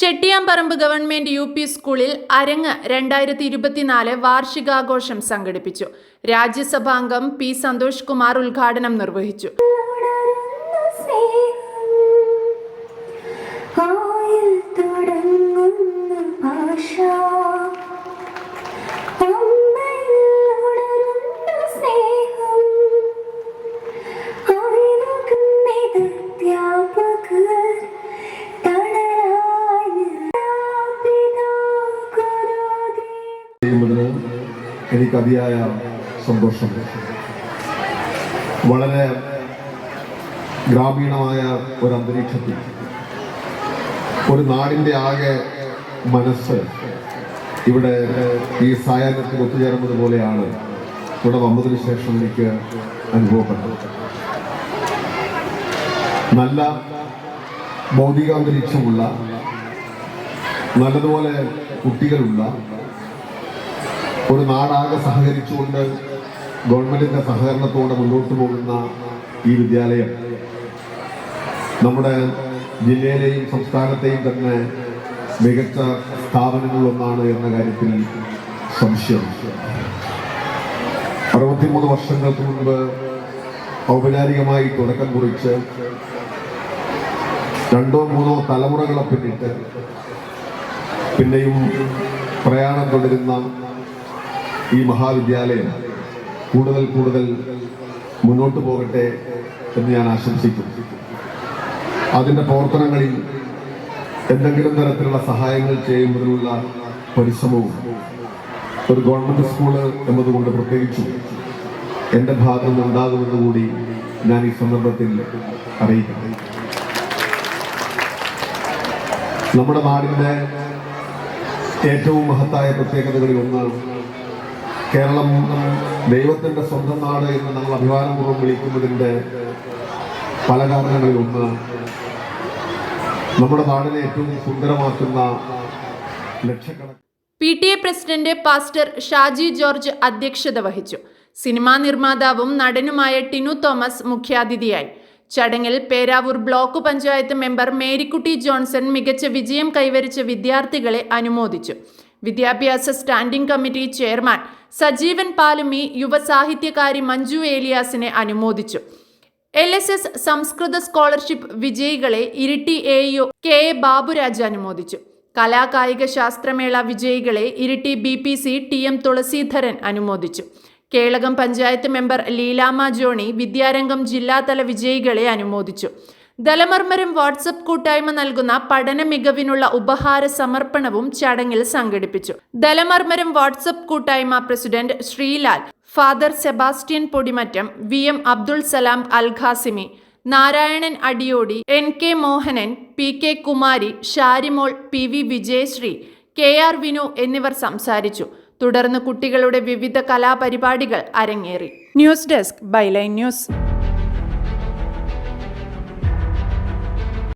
Chettiyamparamba government U P സ്കൂളിൽ അരങ്ങ് രണ്ടായിരത്തി ഇരുപത്തിനാല് വാർഷികാഘോഷം സംഘടിപ്പിച്ചു. രാജ്യസഭാംഗം പി സന്തോഷ് കുമാർ ഉദ്ഘാടനം നിർവഹിച്ചു. ഭാഷ. എനിക്ക് അതിയായ സന്തോഷം. വളരെ ഗ്രാമീണമായ ഒരു അന്തരീക്ഷത്തിൽ ഒരു നാടിന്റെ ആകെ മനസ്സ് ഇവിടെ ഈ സായാഹ്നത്തിൽ ഒത്തുചേർന്നത് പോലെയാണ് ഇവിടെ വന്നതിന് ശേഷം എനിക്ക് അനുഭവപ്പെട്ടത്. നല്ല ഭൗതികാന്തരീക്ഷമുള്ള നല്ലതുപോലെ കുട്ടികളുള്ള ഒരു നാടാകെ സഹകരിച്ചുകൊണ്ട് ഗവൺമെന്റിന്റെ സഹകരണത്തോടെ മുന്നോട്ട് പോകുന്ന ഈ വിദ്യാലയം നമ്മുടെ ജില്ലയിലെയും സംസ്ഥാനത്തെയും തന്നെ മികച്ച സ്ഥാപനങ്ങളിലൊന്നാണ് എന്ന കാര്യത്തിൽ സംശയം. അറുപത്തിമൂന്ന് വർഷങ്ങൾക്ക് മുൻപ് ഔപചാരികമായി തുടക്കം കുറിച്ച് രണ്ടോ മൂന്നോ തലമുറകളെ പിന്നിട്ട് പിന്നെയും പ്രയാണം തുടരുന്ന ഈ മഹാവിദ്യാലയം കൂടുതൽ കൂടുതൽ മുന്നോട്ട് പോകട്ടെ എന്ന് ഞാൻ ആശംസിക്കുന്നു അതിന്റെ പ്രവർത്തനങ്ങളിൽ എന്തെങ്കിലും തരത്തിലുള്ള സഹായങ്ങൾ ചെയ്യുന്നതിനുള്ള പരിശ്രമവും ഒരു ഗവൺമെന്റ് സ്കൂൾ എന്നതുകൊണ്ട് പ്രത്യേകിച്ചും എന്റെ ഭാഗത്ത് നിന്ന് ഉണ്ടാകുമെന്ന് കൂടി ഞാൻ ഈ സന്ദർഭത്തിൽ അറിയിക്കുന്നു. നമ്മുടെ നാടിന്റെ ഏറ്റവും മഹത്തായ പ്രത്യേകതകളിൽ ഒന്ന് കേരളം ദൈവത്തിന്റെ സ്വന്തം നാട് എന്ന് നമ്മൾ അഭിമാനപൂർവം വിളിക്കുന്നതിന്റെ പല കാരണങ്ങളിൽ ഒന്ന്. നമ്മുടെ നാടിനെ ഏറ്റവും സുന്ദരമാക്കുന്ന ലക്ഷക്കണക്കിന് P T A president pastor Shaji George അധ്യക്ഷത വഹിച്ചു. സിനിമാ നിർമ്മാതാവും നടനുമായ ടിനു തോമസ് മുഖ്യാതിഥിയായി. ചടങ്ങിൽ Peravoor block panchayat member Marykutty Johnson മികച്ച വിജയം കൈവരിച്ച വിദ്യാർത്ഥികളെ അനുമോദിച്ചു. വിദ്യാഭ്യാസ standing committee chairman Sajeevan Palumi യുവസാഹിത്യകാരി Manju ഏലിയാസിനെ അനുമോദിച്ചു. എൽ എസ് എസ് സംസ്കൃത സ്കോളർഷിപ്പ് വിജയികളെ Iritty A U K A Baburaj അനുമോദിച്ചു. കലാകായിക ശാസ്ത്രമേള വിജയികളെ Iritty B P C T M Thulaseedharan അനുമോദിച്ചു. കേളകം പഞ്ചായത്ത് മെമ്പർ ലീലാമ ജോണി വിദ്യാരംഗം ജില്ലാതല വിജയികളെ അനുമോദിച്ചു. ദലമർമരം വാട്സപ്പ് കൂട്ടായ്മ നൽകുന്ന പഠന മികവിനുള്ള ഉപഹാര സമർപ്പണവും ചടങ്ങിൽ സംഘടിപ്പിച്ചു. ദലമർമരം വാട്സപ്പ് കൂട്ടായ്മ president Srilal father Sebastian Podimattam V M Abdul Salam Alkhasimi Narayanan Adiyodi N K Mohanan P K Kumari Sharimol P V Vijayasree K R Vinu എന്നിവർ സംസാരിച്ചു. തുടർന്ന് കുട്ടികളുടെ വിവിധ കലാപരിപാടികൾ അരങ്ങേറി. News desk byline news.